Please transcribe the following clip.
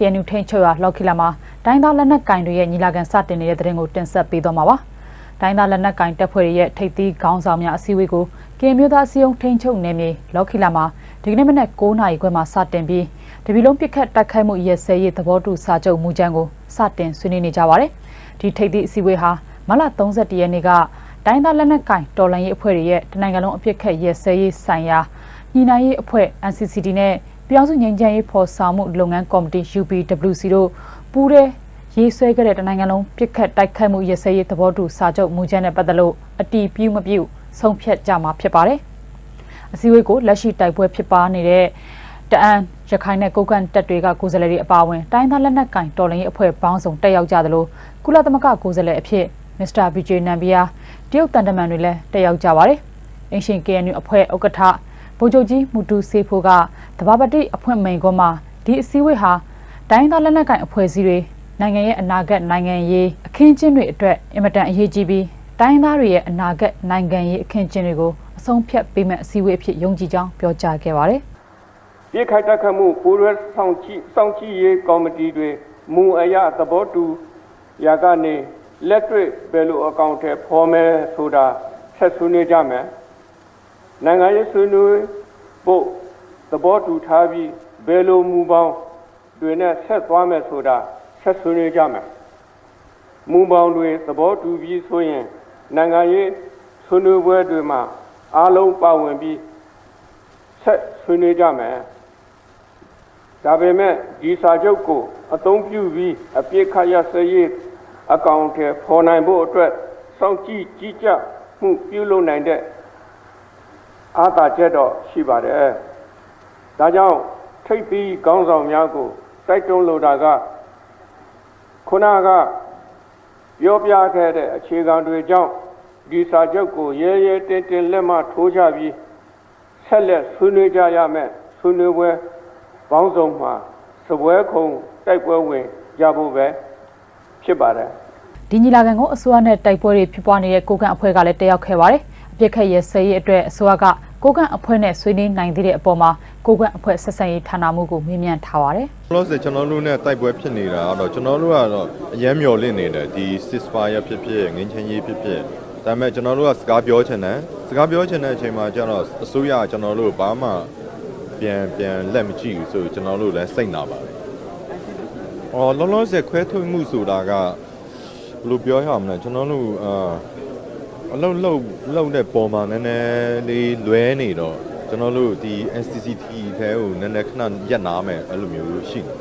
PNU ထိန်ချုပ်ရလောက်ခီလာမှာတိုင်းသားလက်နက်ကင်တွေရဲ့ညီလာခံစတင်နေတဲ့တဲ့ရင်ကိုတင်ဆက်ပေးသွားမှာပါ။တိုင်းသားလက်နက်ကင်တပ်ဖွဲ့တွေရဲ့ထိပ်သီးခေါင်းဆောင်များအစည်းအဝေးကိုကင်မျိုးသားအစည်းအုံထိန်ချုပ်နယ်မြေလောက်ခီလာမှာဒီကနေ့မနက်9:00နာရီခွဲမှာစတင်ပြီးတပီလုံးပစ်ခတ်တိုက်ခိုက်မှုရဲစဲရေးသဘောတူစာချုပ်မူကြမ်းကိုစတင်ဆွေးနွေးနေကြပါတယ်။ဒီထိပ်သီးအစည်းအဝေးဟာမလ31ရက်နေ့ကတိုင်းသားလက်နက်ကင်တော်လှန်ရေးအဖွဲ့တွေရဲ့တနိုင်ငံလုံးအပြစ်ခတ်ရဲစဲရေးဆိုင်ရာညီနိုင်ရေးအဖွဲ့ NCCD နဲ့ ပြောင်းစုငြိမ်းချမ်းရေးဖော်ဆောင်မှုလုပ်ငန်းကော်မတီ UPWC တို့ပူးတဲ့ရေးဆွဲခဲ့တဲ့တနိုင်ငံလုံးပြစ်ခတ်တိုက်ခိုက်မှုရစဲရေးသဘောတူစာချုပ်မူကြမ်းနဲ့ပတ်သက်လို့အတီးပြုမပြုဆုံးဖြတ်ကြမှာဖြစ်ပါတယ်။အစည်းအဝေးကိုလက်ရှိတိုက်ပွဲဖြစ်ပါနေတဲ့တအန်ရခိုင်နဲ့ကိုကန့်တပ်တွေကကိုယ်စားလှယ်တွေအပါအဝင်တိုင်းသားလက်နက်ကင်တော်လှန်ရေးအဖွဲ့ပေါင်းစုံတက်ရောက်ကြသလိုကုလသမဂ္ဂကိုယ်စားလှယ်အဖြစ်မစ္စတာဘီဂျေနန်ဘီယာတရုတ်တန်တမန်တွေလည်းတက်ရောက်ကြပါတယ်။အင်ရှင် KNU အဖွဲ့ဥက္ကဋ္ဌ ဗိုလ်ချုပ်ကြီးမူတူစေဖိုးကတဘာပတိအဖွင့်မိန်ခွန်းမှာဒီအစည်းအဝေးဟာတိုင်းသားလက်နက်ကိုင်အဖွဲ့အစည်းတွေနိုင်ငံရဲ့အနာဂတ်နိုင်ငံရေးအခင်းကျင်းတွေအတွက်အင်မတန်အရေးကြီးပြီးတိုင်းသားတွေရဲ့အနာဂတ်နိုင်ငံရေးအခင်းကျင်းတွေကိုအဆုံးဖြတ်ပေးမဲ့အစည်းအဝေးအဖြစ်ယုံကြည်ကြောင်းပြောကြားခဲ့ပါတယ်။ပြည်ခိုက်တက်ခတ်မှုပူရဲဆောင်ကြည့်စောင့်ကြည့်ရေးကော်မတီတွေမူအရသဘောတူရာကနေလက်တွေ့ဘယ်လိုအကောင့်ထဲဖော်မယ်ဆိုတာဆက်ဆွေးနွေးကြမယ်။ နိုင်ငံရေးဆွေးနွေးဖို့သဘောတူထားပြီးဘယ်လိုမူပေါင်းတွေနဲ့ဆက်သွားမယ်ဆိုတာဆက်ဆွေးနွေးကြမယ်မူပေါင်းတွေသဘောတူပြီးဆိုရင်နိုင်ငံရေးဆွေးနွေးပွဲတွေမှာအားလုံးပါဝင်ပြီးဆက်ဆွေးနွေးကြမယ်ဒါပေမဲ့ဒီစာချုပ်ကိုအသုံးပြုပြီးအပြစ်ခတ်ရစရေးအကောင့်ထဲပေါ်နိုင်ဖို့အတွက်စောင့်ကြည့်ကြီးကြပ်မှုပြုလုပ်နိုင်တဲ့ အားသာချက်တော့ရှိပါတယ်ဒါကြောင့်ထိပ်ပြီးခေါင်းဆောင်များကိုတိုက်တွန်းလိုတာကခုနကပြောပြခဲ့တဲ့အခြေခံတွေကြောင့်ဒီစာချုပ်ကိုရဲရဲတင်းတင်းလက်မှထိုးချပြီးဆက်လက်ဆွေးနွေးကြရမယ်ဆွေးနွေးပွဲပေါင်းစုံမှာစပွဲခုံတိုက်ပွဲဝင်ကြဖို့ပဲဖြစ်ပါတယ်ဒီညီလာခံကိုအစိုးရနဲ့တိုက်ပွဲတွေဖြစ်ပွားနေတဲ့ကိုကန့်အဖွဲ့ကလည်းတက်ရောက်ခဲ့ပါတယ်အ ပြစ်ခတ်ရဲစဲရေးအတွက်အစိုးရကကိုကန့်အဖွဲ့နဲ့ဆွေးနွေးနိုင်သေးတဲ့အပေါ်မှာကိုကန့်အဖွဲ့ဆက်ဆံရေးဌာနမှုကိုမေးမြန်းထားပါတယ်။လို့ဆိုကျွန်တော်တို့နဲ့တိုက်ပွဲဖြစ်နေတာတော့ကျွန်တော်တို့ကတော့အယမ်းမျော်လင့်နေတယ်ဒီ ceasefire ဖြစ်ဖြစ်ငင်းချင်းရေးဖြစ်ဖြစ်ဒါပေမဲ့ကျွန်တော်တို့ကစကားပြောချင်တယ်စကားပြောချင်တဲ့အချိန်မှာကျတော့အစိုးရကျွန်တော်တို့ဘာမှပြန်ပြန်လက်မကြည့်ဘူးဆိုကျွန်တော်တို့လည်းစိတ်နာပါတယ်။အော်လုံးလုံးစခွဲထုတ်မှုဆိုတာကဘယ်လိုပြောရမလဲကျွန်တော်တို့အာ အလုံးလုံးလုံးတဲ့ပုံမှာနည်းနည်းလေးလွဲနေတော့ကျွန်တော်တို့ဒီ NCCT ထဲကိုနည်းနည်းခဏရက်နာမယ်အဲ့လိုမျိုးရှိတယ်